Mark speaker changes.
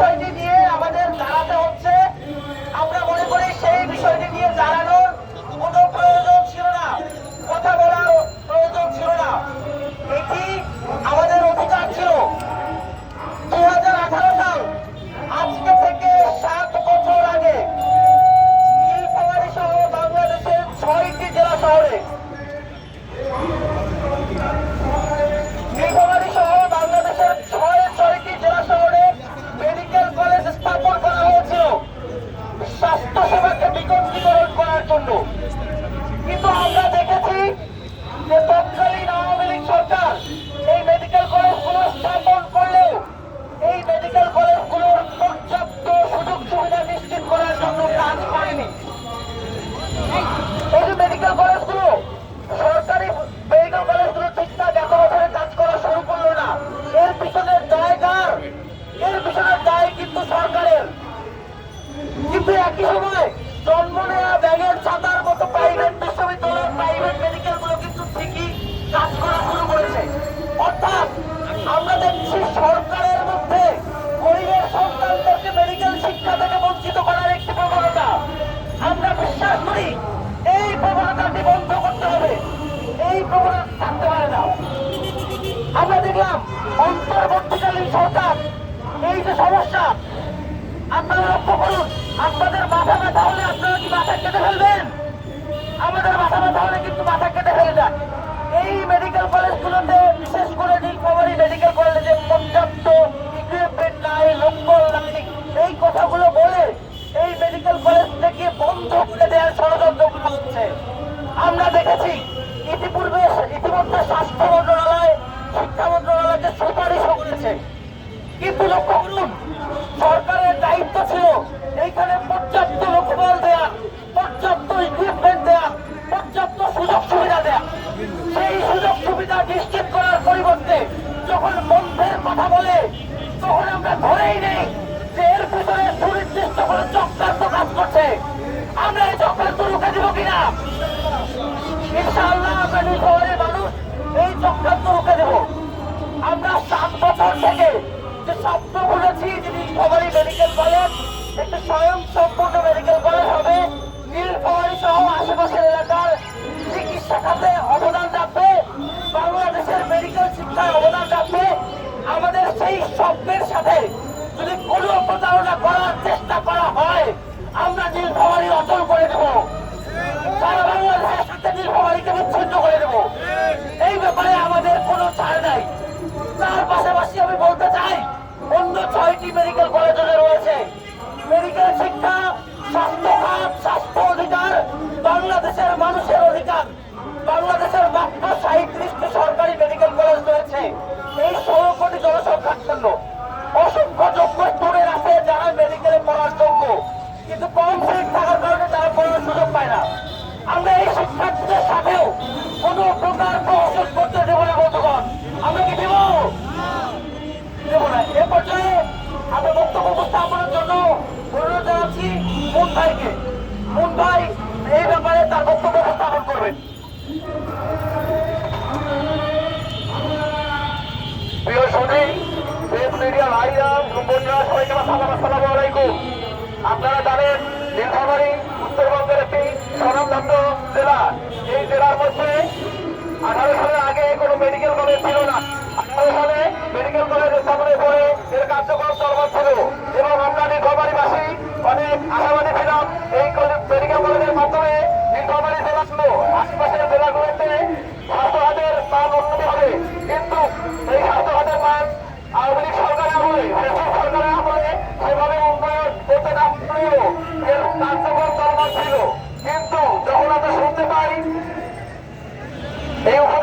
Speaker 1: বিষয়টি কিন্তু একই সময় জন্ম নেওয়া ব্যাগের ছাতার মতো প্রাইভেট বিশ্ববিদ্যালয় প্রাইভেট মেডিকেলগুলো কিন্তু ঠিকই কাজ করা শুরু করেছে। অর্থাৎ আমরা দেখছি সরকারের মধ্যে গরিবের সন্তানদেরকে মেডিকেল শিক্ষা থেকে বঞ্চিত করার একটি প্রবণতা। আমরা বিশ্বাস করি এই প্রবণতাটি বন্ধ করতে হবে। এই প্রবণতা থাকতে পারে না। আমরা দেখলাম অন্তর্বর্তীকালীন সরকার এই যে সমস্যা আপনারা লক্ষ্য করুন, আপনাদের মাথা ব্যথা হলে আপনারা কি মাথা কেটে ফেলবেন? আমাদের মাথা ব্যথা হলে কিন্তু মাথা কেটে ফেলে যায় এই মেডিকেল কলেজগুলোতে, বিশেষ করে নীলফামারী মেডিকেল কলেজে পর্যাপ্ত ইকুইপমেন্ট নাই লোকবল নাই। এই কথাগুলো বলে এই মেডিকেল কলেজ থেকে বন্ধ করে দেওয়ার ষড়যন্ত্র হচ্ছে। আমরা দেখেছি, ইতিপূর্বে, ইতিমধ্যে স্বাস্থ্য মন্ত্রণালয়, শিক্ষা মন্ত্রণালয়কে সুপারিশও করেছে। কিন্তু লক্ষ্য কোনো চক্রান্ত কাজ করছে। আমরা এই চক্রান্ত রুখে দিব কিনা? ইনশাআল্লাহ আমরা নির্ভরের মানুষ এই চক্রান্ত রুখে দেব। আমরা সাত বছর থেকে রয়েছে এই ষোলো কোটি জনসংখ্যার জন্য। অসংখ্য যোগ্য স্টুডেন্ট আছে যারা মেডিকেলে পড়ার যোগ্য, কিন্তু কম সিট থাকার কারণে তারা পড়ার সুযোগ পায় না। আমরা এই শিক্ষার্থীদের সাথেও কোনো প্রকার প্রহসন করতে দেবো না, বন্ধুগণ। আমরা কি দেবো? দেবো না। এ পর্যায়ে আমরা বক্তব্য উপস্থাপনের জন্য অনুরোধ জানাচ্ছি মুন ভাইকে মুন ভাই এই ব্যাপারে তার বক্তব্য উপস্থাপন করবেন। আপনারা জানেন, নীলফামারী একটি স্বনামধন্য জেলা। এই জেলার মধ্যে আঠারো সালের আগে কোনো মেডিকেল কলেজ ছিল না। আঠারো সালে মেডিকেল কলেজ স্থাপনের পরে এর কার্যক্রম চলমান চলমান ছিল